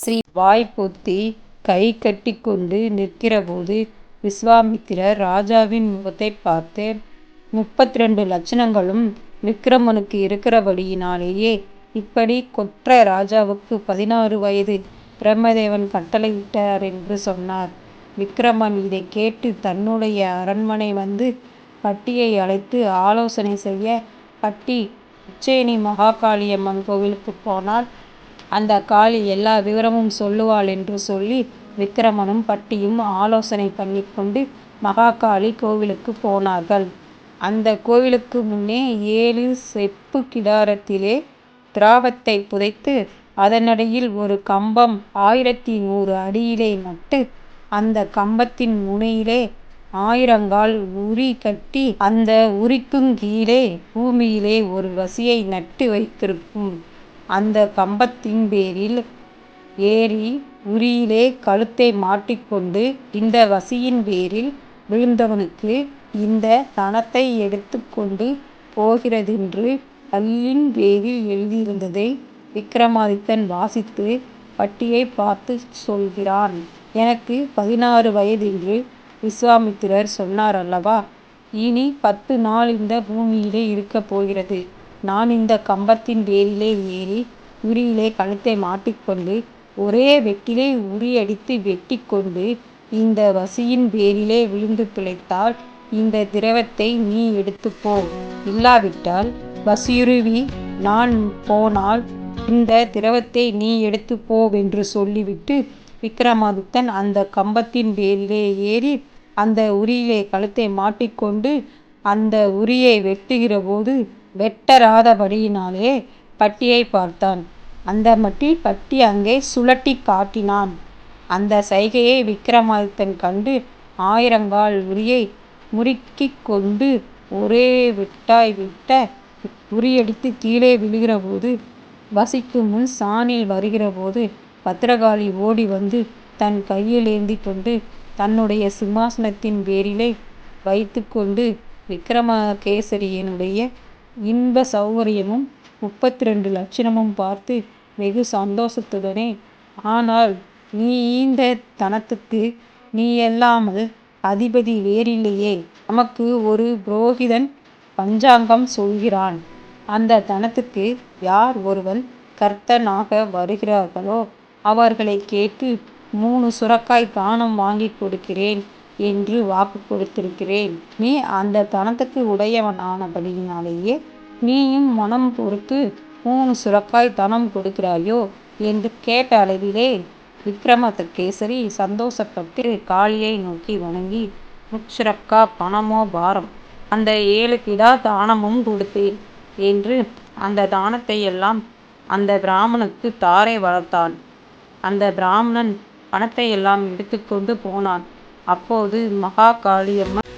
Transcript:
ஸ்ரீ வாய் பொத்தி கை கட்டி கொண்டு நிற்கிறபோது விஸ்வாமித்திரர் ராஜாவின் முகத்தைப் பார்த்து முப்பத்திரண்டு லட்சணங்களும் விக்கிரமனுக்கு இருக்கிறபடியினாலேயே இப்படி கொற்ற ராஜாவுக்கு பதினாறு வயது பிரம்மதேவன் கட்டளையிட்டார் என்று சொன்னார். விக்கிரமன் இதைக் கேட்டு தன்னுடைய அரண்மனை வந்து பட்டியை அழைத்து ஆலோசனை செய்ய பட்டி உச்சேனி மகாகாளியம்மன் கோவிலுக்குப் போனால் அந்த காளி எல்லா விவரமும் சொல்லுவாள் என்று சொல்லி விக்கிரமனும் பட்டியும் ஆலோசனை பண்ணிக்கொண்டு மகாகாளி கோவிலுக்குப் போனார்கள். அந்தக் கோவிலுக்கு முன்னே ஏழு செப்புக் கிடாரத்திலே திராவத்தைப் புதைத்து அதனடியில் ஒரு கம்பம் ஆயிரத்து நூறு அடியிலே நட்டு அந்தக் கம்பத்தின் முனையிலே ஆயிரங்கால் உரி கட்டி அந்த உரிக்கும் கீழே பூமியிலே ஒரு வசியை நட்டு வைத்திருக்கும். அந்தக் கம்பத்தின் பேரில் ஏறி உரியிலே கழுத்தை மாட்டிக்கொண்டு இந்த வசியின் பேரில் விழுந்தவனுக்கு இந்தத் தனத்தை எடுத்துக் கொண்டு போகிறதென்று கல்லின் பேரில் எழுதியிருந்ததை விக்கிரமாதித்தன் வாசித்து பட்டியைப் பார்த்துச் சொல்கிறான். எனக்குப் பதினாறு வயதென்று விஸ்வாமித்திரர் சொன்னார் அல்லவா? இனி பத்து நாள் இந்த பூமியிலே இருக்கப் போகிறது. நான் இந்தக் கம்பத்தின் பேரிலே ஏறி உரியிலே கழுத்தை மாட்டிக்கொண்டு ஒரே வெட்டிலே உரியடித்து வெட்டிக்கொண்டு இந்த வசியின் பேரிலே விழுந்து பிழைத்தால் இந்த திரவத்தை நீ எடுத்துப்போ இல்லாவிட்டால் வசியுருவி நான் போனால் இந்த திரவத்தை நீ எடுத்துப்போவென்று சொல்லிவிட்டு விக்கிரமாதித்தன் அந்த கம்பத்தின் பேரிலே ஏறி அந்த உரியிலே கழுத்தை மாட்டிக்கொண்டு அந்த உரியை வெட்டுகிறபோது வெட்டறாதபடியினாலே பட்டியைப் பார்த்தான். அந்த அந்தமட்டில் பட்டி அங்கே சுழட்டிக் காட்டினான். அந்த சைகையை விக்கிரமாதித்தன் கண்டு ஆயிரங்கால் உரியை முறுக்கிக் கொண்டு ஒரே வெட்டாய் விட்ட உரியடித்து கீழே விழுகிறபோது வசிக்குமுன் சாணில் வருகிறபோது பத்திரகாளி ஓடி வந்து தன் கையில் ஏந்தி கொண்டு தன்னுடைய சிம்மாசனத்தின் பேரிலே வைத்துக்கொண்டு விக்கிரமகேசரியனுடைய இன்ப சௌகரியமும் முப்பத்திரண்டு லட்சணமும் பார்த்து வெகு சந்தோஷத்துடனே ஆனால் நீ ஈந்த தனத்துக்கு நீயல்லாமல் அதிபதி வேறில்லையே. நமக்கு ஒரு புரோகிதன் பஞ்சாங்கம் சொல்கிறான். அந்த தனத்துக்கு யார் ஒருவன் கர்த்தனாக வருகிறார்களோ அவர்களைக் கேட்டு மூணு சுரக்காய் தானம் வாங்கிக் கொடுக்கிறேன் என்று வாக்கு கொடுத்திருக்கிறேன். நீ அந்த தனத்துக்கு உடையவனானபடியினாலே நீயும் மனம் பொறுத்து மூணு சுரக்காய் தனம் கொடுக்கிறாயோ? என்று கேட்ட அளவிலே விக்கிரமகேசரி சந்தோஷப்பட்டு காளியை நோக்கி வணங்கி முச்சுரக்கா பணமோ பாரம். அந்த ஏழு கிடா தானமும் கொடுத்தேன் என்று அந்தத் தானத்தையெல்லாம் அந்த பிராமணனுக்கு தாரை வளர்த்தான் அந்த பிராமணன் பணத்தையெல்லாம் எடுத்துக்கொண்டு போனான். அப்போது மகாகாளியம்மன்